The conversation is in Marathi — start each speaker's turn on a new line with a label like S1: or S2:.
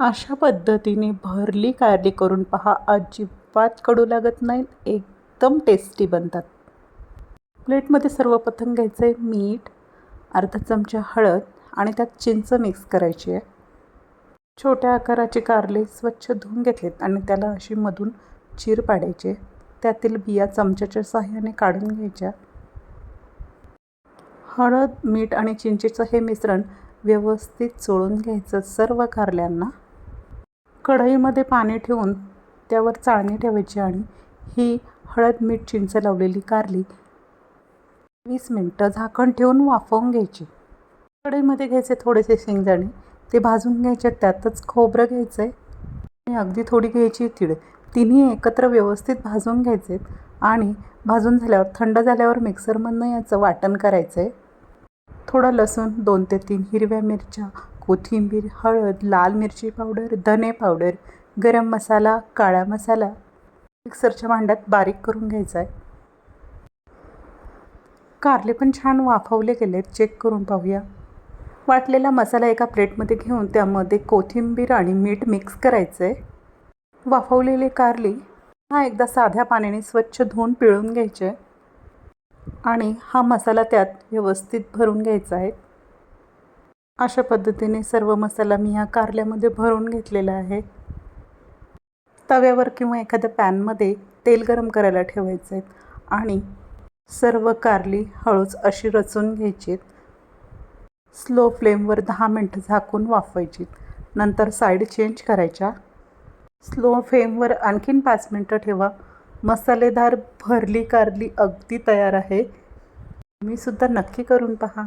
S1: अशा पद्धतीने भरली कारली करून पहा. अजिबात कडू लागत नाही एकदम टेस्टी बनतात. प्लेटमध्ये सर्वप्रथम घ्यायचं आहे मीठ अर्धा चमचा हळद आणि त्यात चिंच मिक्स करायची आहे. छोट्या आकाराचे कारले स्वच्छ धुवून घेतलेत आणि त्याला अशी मधून चीर पाडायचे. त्यातील बिया चमच्याच्या साह्याने काढून घ्यायच्या. हळद मीठ आणि चिंचेचं हे मिश्रण व्यवस्थित चोळून घ्यायचं. सर्व कारल्यांना कढईमध्ये पाणी ठेवून त्यावर चाळणी ठेवायची आणि ही हळद मीठ चिंच लावलेली कारली वीस मिनटं झाकण ठेवून वाफवून घ्यायची. कढईमध्ये घ्यायचे थोडेसे शेंगदाणे ते भाजून घ्यायचे त्यातच खोबरं घ्यायचं आहे आणि अगदी थोडी घ्यायची तीळ. तिन्ही एकत्र व्यवस्थित भाजून घ्यायचे आणि भाजून झाल्यावर थंड झाल्यावर मिक्सरमधनं याचं वाटण करायचं आहे थोडं लसूण दोन ते तीन हिरव्या मिरच्या कोथिंबीर हळद लाल मिरची पावडर धने पावडर गरम मसाला काळा मसाला मिक्सरच्या भांड्यात बारीक करून घ्यायचा आहे कारले पण छान वाफवले गेलेत. चेक करून पाहूया. वाटलेला मसाला एका प्लेटमध्ये घेऊन त्यामध्ये कोथिंबीर आणि मीठ मिक्स करायचं आहे वाफवलेले कारली हा एकदा साध्या पाण्याने स्वच्छ धुवून पिळून घ्यायचे आणि हा मसाला त्यात व्यवस्थित भरून घ्यायचा आहे अशा पद्धतीने सर्व मसाला मी ह्या कारल्यामध्ये भरून घेतलेला आहे. तव्यावर किंवा एखाद्या पॅनमध्ये तेल गरम करायला ठेवायचं आहे आणि सर्व कारली हळूच अशी रचून घ्यायची. स्लो फ्लेमवर दहा मिनटं झाकून वाफवायची. नंतर साईड चेंज करायच्या. स्लो फ्लेमवर आणखीन पाच मिनटं ठेवा. मसालेदार भरली कारली अगदी तयार आहे. मी सुद्धा नक्की करून पहा.